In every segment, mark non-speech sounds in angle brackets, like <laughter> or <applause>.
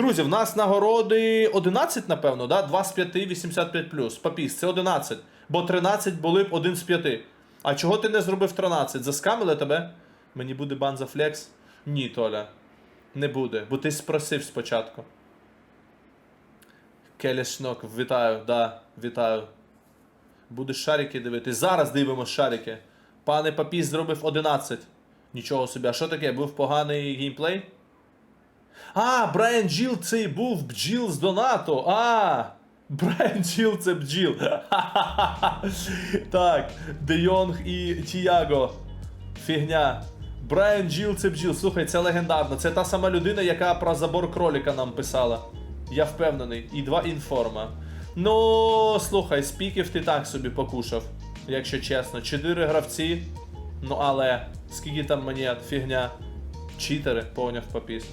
Друзі, в нас нагороди 11, напевно, да? 2 з 5, 85 плюс. Папіс, це 11. Бо 13 були б 1 з 5. А чого ти не зробив 13? Заскамили тебе? Мені буде бан за флекс? Ні, Толя. Не буде, бо ти спросив спочатку. Келешнок, вітаю, да, вітаю. Будеш шарики дивитись. Зараз дивимось шарики. Пане Папіс зробив 11. Нічого собі. А що таке? Був поганий геймплей? А, Брайан Джіл цей був бджіл з донату. А! Брайан Джіл це бджіл. <laughs> так, Де Йонг і Тіаго. Фігня. Брайан Джіл це бджіл. Слухай, це легендарно. Це та сама людина, яка про забор кроліка нам писала. Я впевнений. І два інформа. Ну, слухай, спіків ти так собі покушав, якщо чесно. Чотири гравці. Ну але, скільки там монет, фігня. Читери, повняв попіс.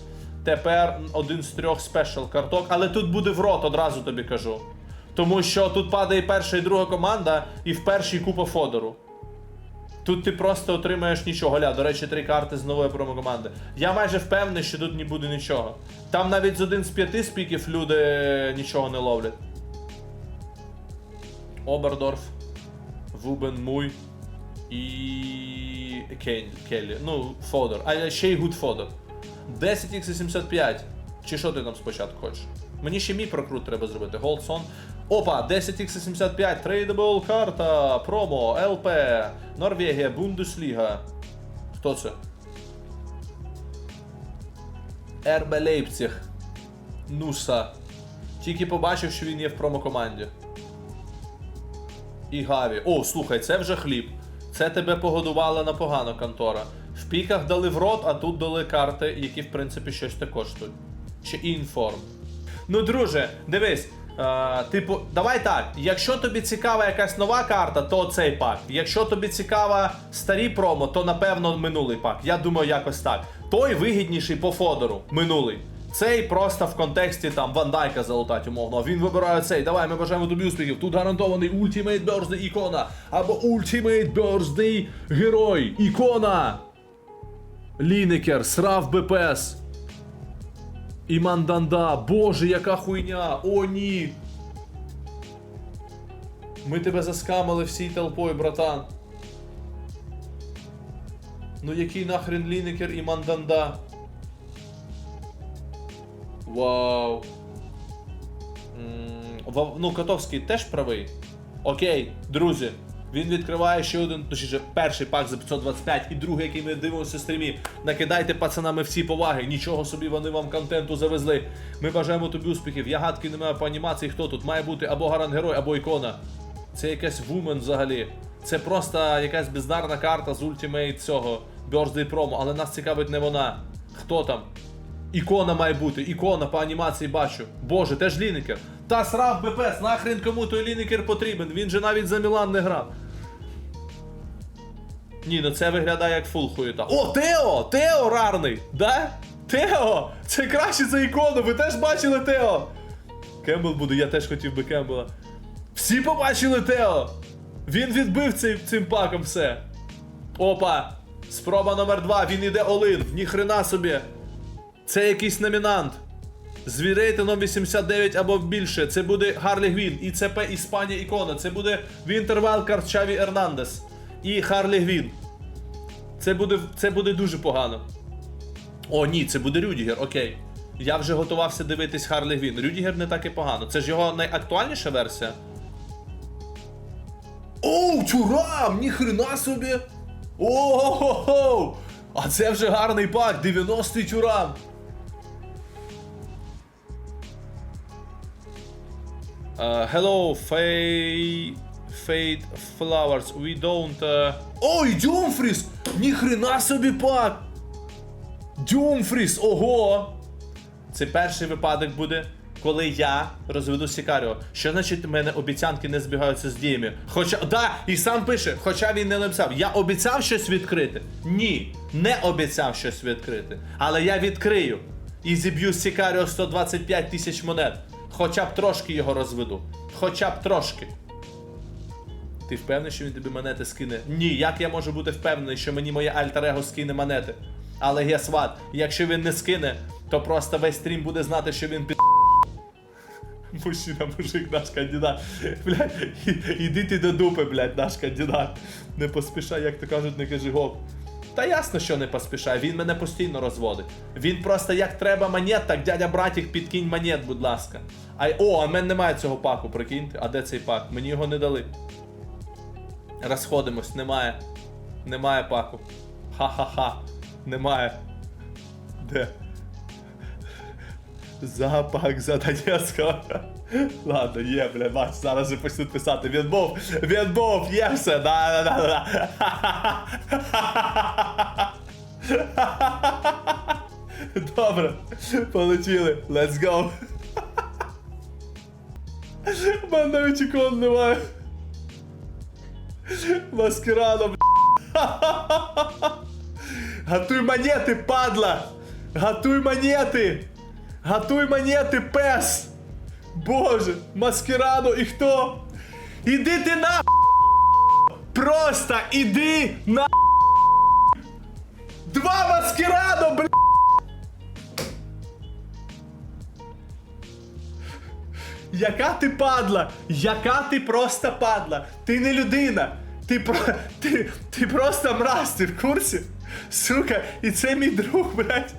Тепер один з трьох спешл карток, але тут буде в рот, одразу тобі кажу. Тому що тут падає перша і друга команда, і в першій купа фодору. Тут ти просто отримаєш нічого. Ля, до речі, три карти з нової промокоманди. Я майже впевнений, що тут не буде нічого. Там навіть з один з п'яти спіків люди нічого не ловлять. Обердорф, Вубен Муй і Келлі. Ну, Фодор. А ще й Гуд Фодор. 10x75. Чи що ти там спочатку хочеш? Мені ще мій прокрут треба зробити. Голдсон. Опа, 10x75, трейдабл карта, промо, ЛП, Норвегія, Бундесліга. Хто це? РБ Лейпціг. Нуса. Тільки побачив, що він є в промокоманді. І Гаві. О, слухай, це вже хліб. Це тебе погодувала на погано контора. В піках дали в рот, а тут дали карти, які в принципі щось те коштують. Чи інформ. Ну, друже, дивись. Е, типу, давай так. Якщо тобі цікава якась нова карта, то цей пак. Якщо тобі цікава старі промо, то напевно минулий пак. Я думаю, якось так. Той вигідніший по фодору. Минулий. Цей просто в контексті там Вандайка залутать умовно. Він вибирає цей. Давай, ми бажаємо тобі успіхів. Тут гарантований Ultimate Birthday ікона. Або Ultimate Birthday Герой. Ікона. Лінекер, срав БПС. І Манданда. Боже, яка хуйня! О, ні! Ми тебе заскамили всій толпою, братан. Ну який нахрен Лінекер і Манданда? Вау. М, Ва- Ну, Котовський теж правий. Окей, друзі. Він відкриває ще один, точніше, перший пак за 525 і другий, який ми дивимося в стрімі. Накидайте пацанами всі поваги. Нічого собі вони вам контенту завезли. Ми бажаємо тобі успіхів. Я гадки не маю по анімації, хто тут. Має бути або гарант герой, або ікона. Це якась вумен взагалі. Це просто якась бездарна карта з ультимейт цього Birthday Promo, але нас цікавить не вона. Хто там? Ікона має бути, ікона по анімації бачу. Боже, теж Лінекер. Та срав БПС, нахрен кому той Лінекер потрібен. Він же навіть за Мілан не грав. Ні, ну це виглядає як фул хуєта. О, Тео! Тео рарний! Да? Тео! Це краще за ікону, ви теж бачили Тео! Кембл буде, я теж хотів би Кембла. Всі побачили Тео! Він відбив цей, цим паком все. Опа! Спроба номер два, він іде Олин. Ніхрена собі. Це якийсь номінант. З рейтингом 89 або більше. Це буде Харлі Гвін. І ЦП Іспанія ікона. Це буде Вінтер Вайлкард Чаві Ернандес. І Харлі Гвін. Це буде, це буде дуже погано. О, ні, це буде Рюдігер, окей. Я вже готувався дивитись Харлі Гвін. Рюдігер не так і погано. Це ж його найактуальніша версія. Оу, чурам! Ніхрена собі! Ого-го-го! А це вже гарний пак, 90-й тюрам. Uh, hello, Fay... Fade Flowers. We don't... Uh... Ой, Дюмфріс! Ніхрена собі пак! Дюмфріс, ого! Це перший випадок буде, коли я розведу Сікаріо. Що значить в мене обіцянки не збігаються з діями? Хоча. Да, і сам пише, хоча він не написав. Я обіцяв щось відкрити? Ні, не обіцяв щось відкрити. Але я відкрию. І зіб'ю з Сікаріо 125 тисяч монет. Хоча б трошки його розведу. Хоча б трошки. Ти впевнений, що він тобі монети скине? Ні, як я можу бути впевнений, що мені моє альтер-его скине монети? Але guess what? якщо він не скине, то просто весь стрім буде знати, що він під. Мужчина, мужик, наш кандидат. Блядь, іди ти до дупи, блядь, наш кандидат. Не поспішай, як то кажуть, не кажи гоп. Та ясно, що не поспішає, він мене постійно розводить. Він просто як треба монет, так дядя братік, підкинь монет, будь ласка. А, о, а в мене немає цього паку, прикиньте. А де цей пак? Мені його не дали. Розходимось, немає. Немає паку. Ха-ха-ха. Немає. Де? Запах за Донецького. Ладно, є, бля, бач, зараз же почнуть писати. Він був, він був, є все, да, да, да, да. Добре, полетіли, let's go. Мене ікон немає. Маскарадо, бля. Готуй монети, падла! Готуй монети! Готуй монети, пес! Боже, маскарадо і хто? Іди ти на! Просто іди на! Два маскарадо, бля! Яка ти падла? Яка ти просто падла? Ти не людина. Ти про. Ти, ти просто мразь, ти в курсі? Сука, і це мій друг, блядь.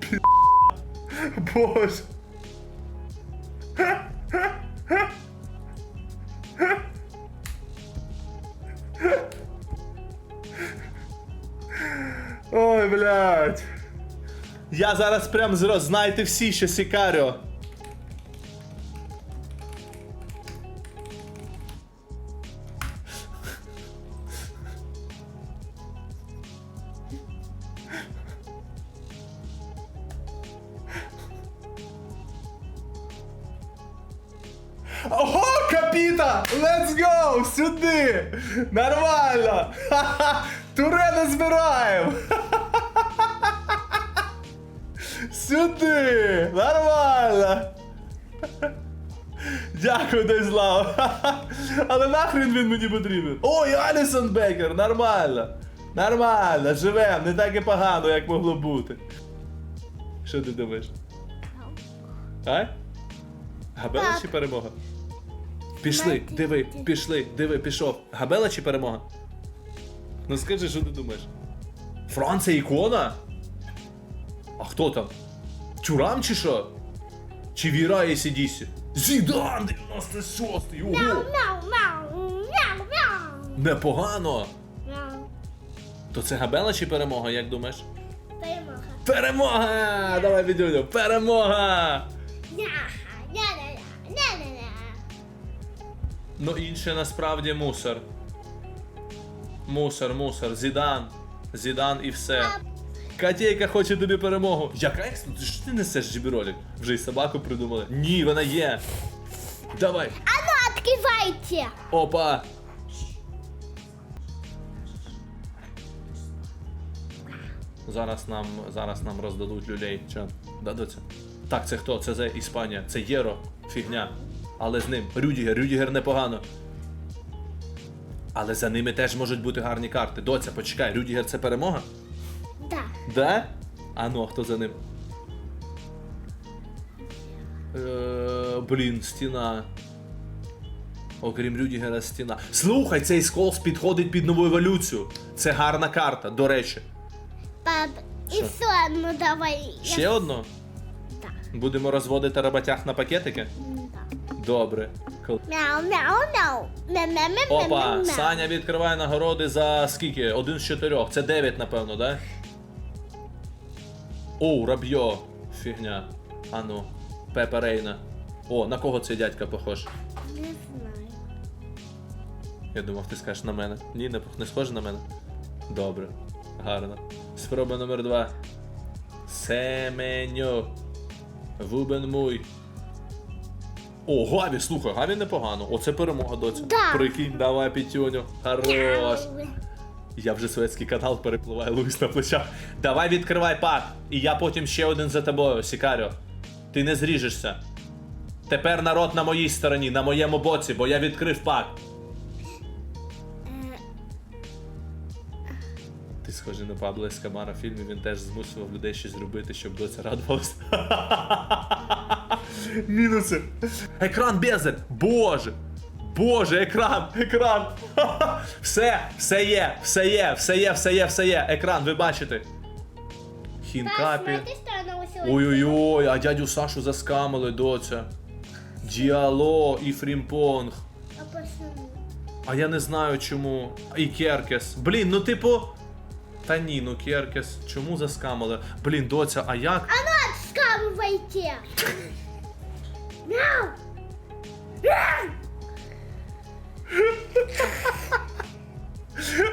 Пі... Боже. Ой, блядь. Я зараз прям зро... Знайте всі, що Сікаріо. Сюди! Нормально! Дякую, Дайзлав! Але нахрен він мені потрібен? Ой, Алісон Бекер! Нормально! Нормально, живем, не так і погано, як могло бути. Що ти думаєш? А? Габела чи перемога? Пішли, диви, пішли, диви, пішов. Габела чи перемога? Ну скажи, що ти думаєш? Франція ікона? А хто там? Тюрам чи що? Чи Віра і Сідісі? Зідан 96-й! Ого! Мяу, мяу, мяу, мяу, мяу. Непогано! То це Габела чи перемога, як думаєш? Перемога. Перемога! Давай відео! Перемога! Ну інше насправді мусор. Мусор, мусор, Зідан. Зідан і все. Катєйка хоче тобі перемогу. Яка ексtra? Ти Що ти несеш джибіролік? Вже й собаку придумали. Ні, вона є. Давай. А ну, открывайте. Опа. Зараз нам, зараз нам роздадуть люлей. Че? Дадуться? Так, це хто? Це за Іспанія. Це Єро. Фігня. Але з ним. Рюдігер, Рюдігер непогано. Але за ними теж можуть бути гарні карти. Доця, почекай, Рюдігер це перемога? Да. А ну, а хто за ним? Е, блін, стіна. Окрім Рюдігера, стіна. Слухай, цей сколс підходить під нову еволюцію. Це гарна карта, до речі. Пап, Що? все, ну давай. я- Ще одну? Да. Будемо розводити роботяг на пакетики? Добре. Кл- Мяу, мяу, мяу. Мяу, мяу, мяу, мяу, Опа, мяу. Саня відкриває нагороди за скільки? Один з чотирьох. Це дев'ять, напевно, да? О, Рабьо. Фігня. Ану. Пепе Рейна. О, на кого цей дядька похож? Не знаю. Я думав, ти скажеш на мене. Ні, не, не схоже на мене. Добре. Гарно. Спроба номер два. Семеньо. Вубен муй. О, Гаві, слухай, Гаві непогано. Оце перемога доця. Да. Прикинь, давай пітюню. Хорош. Я вже советський канал перепливаю Луїс на плечах. Давай відкривай пак. І я потім ще один за тобою, Сікаріо. Ти не зріжешся. Тепер народ на моїй стороні, на моєму боці, бо я відкрив пак. Е, Ти схожий на Пабло Ескамара в фільмі, він теж змушував людей щось робити, щоб доця радувалася. <laughs> Мінуси. Екран безер! Боже! Боже, екран! Екран! <laughs> Все, все є, все є, все є, все є, все є. Екран, ви бачите. Хінкапі. Ой-ой-ой, а дядю Сашу заскамили, доця. Діало і Фрімпонг. А? А я не знаю чому. І Керкес. Блін, ну типу. Та ні, ну Керкес. Чому заскамили? Блін, доця, а як? А отскамывайте! Мяу!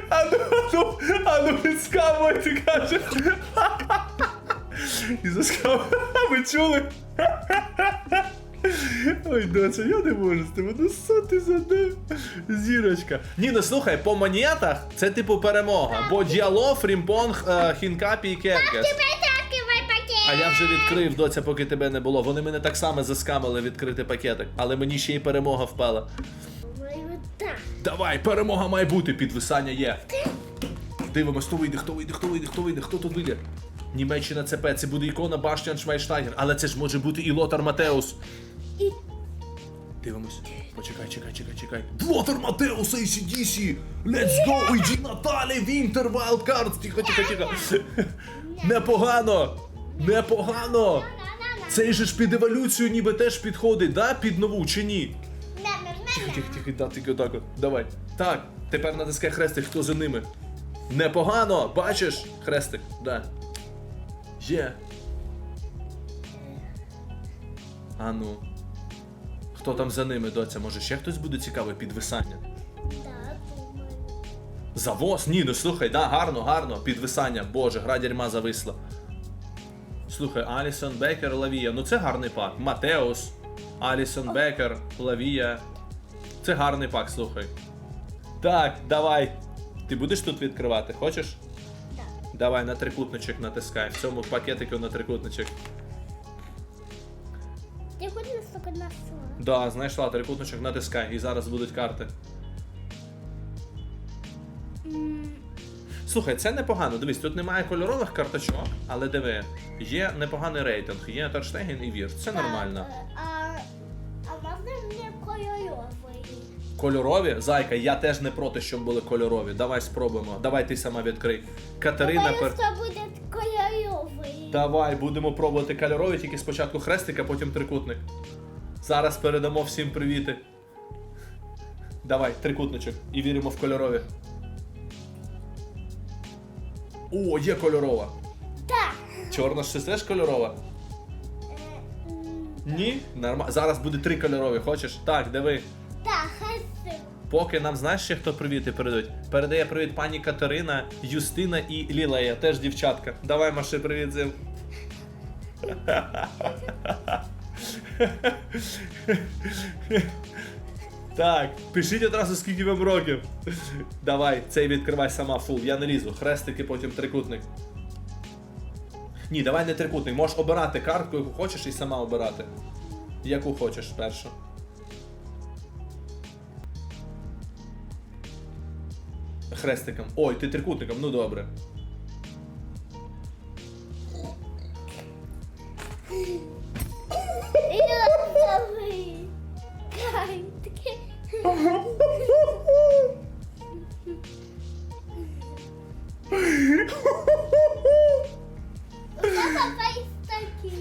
А ну, а ну, а ну відскамуйте, каже. І заскамили. Ви чули? Ой, доця, я не можу з тебе. Ну що ти за де? зірочка. Ні, ну слухай, по монетах це типу перемога. Бо діало, Фрімпонг, е, Хінкапі і Керкес. А я вже відкрив, доця, поки тебе не було. Вони мене так само заскамили відкрити пакетик, але мені ще й перемога впала. Давай, перемога має бути, підвисання є. Дивимось, хто вийде, хто вийде, хто вийде, хто вийде, хто тут вийде. Німеччина ЦП, це буде ікона Баштіан Швайнштайгер, але це ж може бути і Лотар Матеус. І Дивимось. Почекай, чекай, чекай, чекай. Лотар Матеус, ACDC! Let's go! Іди Наталі, Вінтер, Wildcards! Тихо, тихо, тихо. Непогано! Непогано! Цей же ж під еволюцію ніби теж підходить, да? Під нову чи ні? Тихо, да, тільки отак от. Давай. Так, тепер натискай хрестик, хто за ними. Непогано, бачиш? Хрестик, да. Є. А ну. Хто там за ними, доця? Може ще хтось буде цікавий підвисання? Да, думаю. Завоз? Ні, ну слухай, да, гарно, гарно. Підвисання. Боже, гра дерьма зависла. Слухай, Алісон Бекер, Лавія. Ну це гарний пак. Матеус, Алісон Бекер, Лавія. Це гарний пак, слухай. Так, давай. Ти будеш тут відкривати? Хочеш? Да. Давай на трикутничок натискай. В цьому пакетику на трикутничок. Ти хоч настільки нашла? Да, знайшла трикутничок, натискай. І зараз будуть карти. Слухай, це непогано. Дивись, тут немає кольорових карточок, але диви, є непоганий рейтинг, є Торштеген і Вірш. Це нормально. Так, е, а Кольорові? Зайка, я теж не проти, щоб були кольорові. Давай спробуємо. Давай ти сама відкрий. Катерина Давай, пер. що буде кольоровий. Давай, будемо пробувати кольорові, тільки спочатку хрестик, а потім трикутник. Зараз передамо всім привіти. Давай, трикутничок. І віримо в кольорові. О, є кольорова. Так. Чорна ж це теж кольорова? Е, Ні? Норма... Зараз буде три кольорові, хочеш? Так, диви. Поки нам знаєш ще хто привіти передають. Передає привіт пані Катерина, Юстина і Лілея, теж дівчатка. Давай маши привіт зим. Так, пишіть одразу, скільки вам років. Давай, цей відкривай сама фул. Я не лізу. Хрестики, потім трикутник. Ні, давай не трикутник. Можеш обирати картку, яку хочеш, і сама обирати. Яку хочеш першу. Хрестиком. Ой, ти трикутником, ну добре.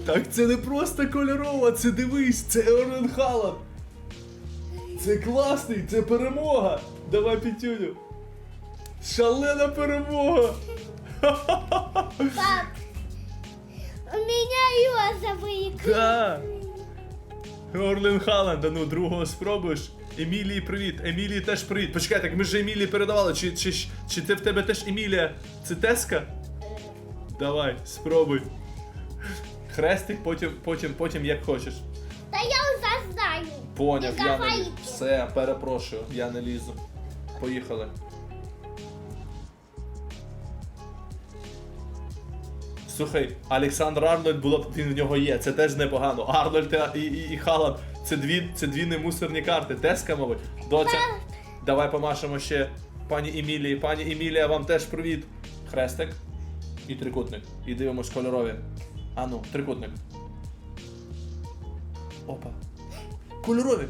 Так це не просто кольорова, це дивись, це Орлен Халанд. Це класний, це перемога. Давай пітюню. Шалена перемога. Пап, у меня розовий. Да. Орлен Халанд, а ну другого спробуєш. Емілії привіт. Емілії теж привіт. Почекай, так ми ж Емілії передавали. Чи, чи, чи це в тебе теж Емілія? Це Теска? Давай, спробуй. Хрестик, потім, потім, потім як хочеш. Та я вже знаю. Поняв, Не я не все, перепрошую, я не лізу. Поїхали. Слухай, Олександр Арнольд було він в нього є, це теж непогано. Арнольд і, і, і Халанд це дві, це дві немусорні карти. Теска, мабуть. Доця, давай помашемо ще пані Емілії. Пані Емілія, вам теж привіт. Хрестик і трикутник. І дивимось кольорові. А ну, трикутник. Опа. Кольорові.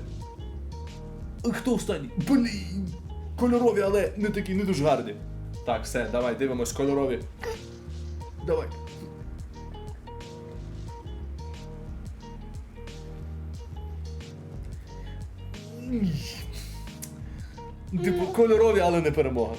Хто останній? Блін. Кольорові, але не такі, не дуже гарні. Так, все, давай, дивимось кольорові. Давай. Типу, кольорові, але не перемога.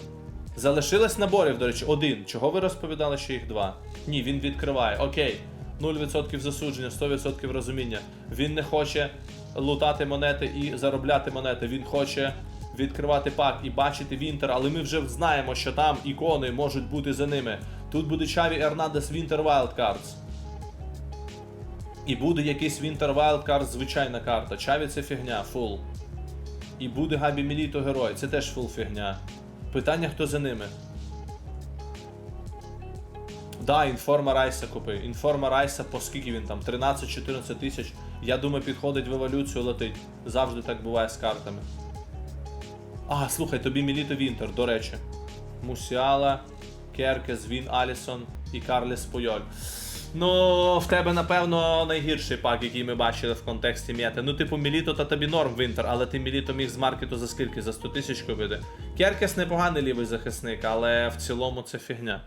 Залишилось наборів, до речі, один. Чого ви розповідали, що їх два? Ні, він відкриває. Окей. 0% засудження, 100% розуміння. Він не хоче лутати монети і заробляти монети. Він хоче відкривати пак і бачити Вінтер, але ми вже знаємо, що там ікони можуть бути за ними. Тут буде Чаві Ернандес Вінтер Wildcards. І буде якийсь Winter Wildcard, звичайна карта. Чаві це фігня, фул. І буде Габі Міліто герой, це теж фул фігня. Питання, хто за ними. Да, інформа Райса купи. Інформа Райса, по скільки він там? 13-14 тисяч. Я думаю, підходить в еволюцію, летить. Завжди так буває з картами. А, слухай, тобі Міліто Вінтер, до речі. Мусіала, Керкес, Він Алісон і Карліс Пойоль. Ну, в тебе, напевно, найгірший пак, який ми бачили в контексті м'яти. Ну, типу, Міліто та тобі норм Вінтер, але ти Міліто міг з маркету за скільки? За 100 тисяч купити. Керкес непоганий лівий захисник, але в цілому це фігня.